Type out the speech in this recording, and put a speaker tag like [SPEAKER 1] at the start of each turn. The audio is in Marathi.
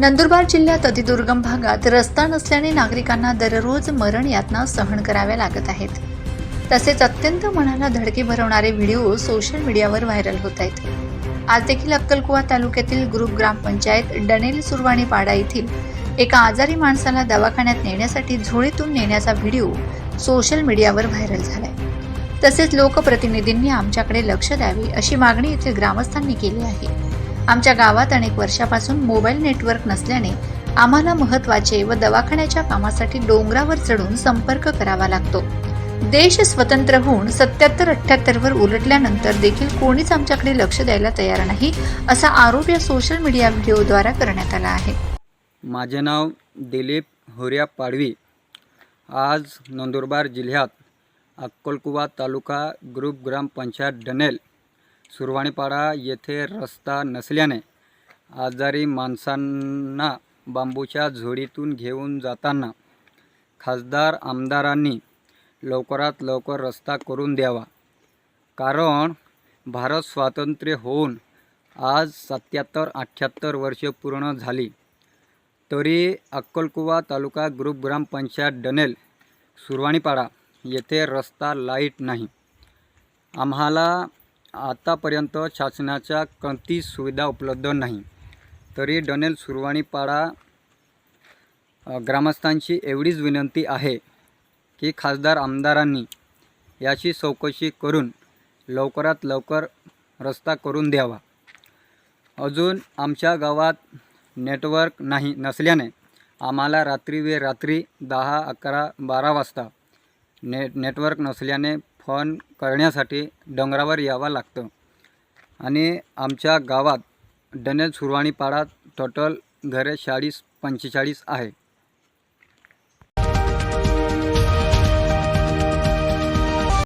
[SPEAKER 1] नंदुरबार जिल्ह्यात अतिदुर्गम भागात रस्ता नसल्याने नागरिकांना दररोज मरण यातना सहन कराव्या लागत आहेत. तसेच अत्यंत मनाला धडकी भरवणारे व्हिडिओ सोशल मीडियावर व्हायरल होत आहेत. आज देखील अक्कलकुवा तालुक्यातील ग्रुप ग्रामपंचायत डनेल सुरवाणी पाडा येथील एका आजारी माणसाला दवाखान्यात नेण्यासाठी झोळीतून नेण्याचा व्हिडिओ सोशल मीडियावर व्हायरल झालाय. तसेच लोकप्रतिनिधींनी आमच्याकडे लक्ष द्यावे अशी मागणी येथील ग्रामस्थांनी केली आहे. आमच्या गावात अनेक वर्षापासून मोबाईल नेटवर्क नसल्याने आम्हाला महत्त्वाचे व दवाखान्याच्या कामासाठी डोंगरावर चढून संपर्क करावा लागतो. देश स्वतंत्र होऊन सत्याहत्तर अठ्ठ्याहत्तरवर उलटल्यानंतर देखील कोणीच आमच्याकडे लक्ष द्यायला तयार नाही असा आरोप या सोशल मीडिया व्हिडिओद्वारा करण्यात आला आहे.
[SPEAKER 2] माझे नाव दिलीप होर्या पाडवी. आज नंदुरबार जिल्ह्यात अक्कलकुवा तालुका ग्रुप ग्रामपंचायत डनेल सुरवाणीपाडा येथे रस्ता नसल्याने आजारी माणसांना बांबूच्या झोडीतून घेऊन जाताना खासदार आमदारांनी लवकरात लवकर रस्ता करून द्यावा. कारण भारत स्वातंत्र्य होऊन आज सत्याहत्तर अठ्ठ्याहत्तर वर्षे पूर्ण झाली. तरी अक्कलकुवा तालुका ग्रुप ग्रामपंचायत डनेल सुरवाणीपाडा येथे रस्ता लाइट नाही. आम्हाला आतापर्यंत शासनाच्या कोणतीच सुविधा उपलब्ध नाही. तरी डनेल सुरवाणीपाडा ग्रामस्थांची एवढीच विनंती आहे की खासदार आमदारांनी याची चौकशी करून लवकरात लवकर रस्ता करून द्यावा. अजून आमच्या गावात नेटवर्क नाही नसल्याने आम्हाला रात्री वे रात्री दहा अकरा बारा वाजता ने नेटवर्क नसल्याने फोन करण्यासाठी डोंगरावर यावं लागतं. आणि आमच्या गावात डनेल सुरवाणीपाडा टोटल घरे चाळीस पंचेचाळीस आहे.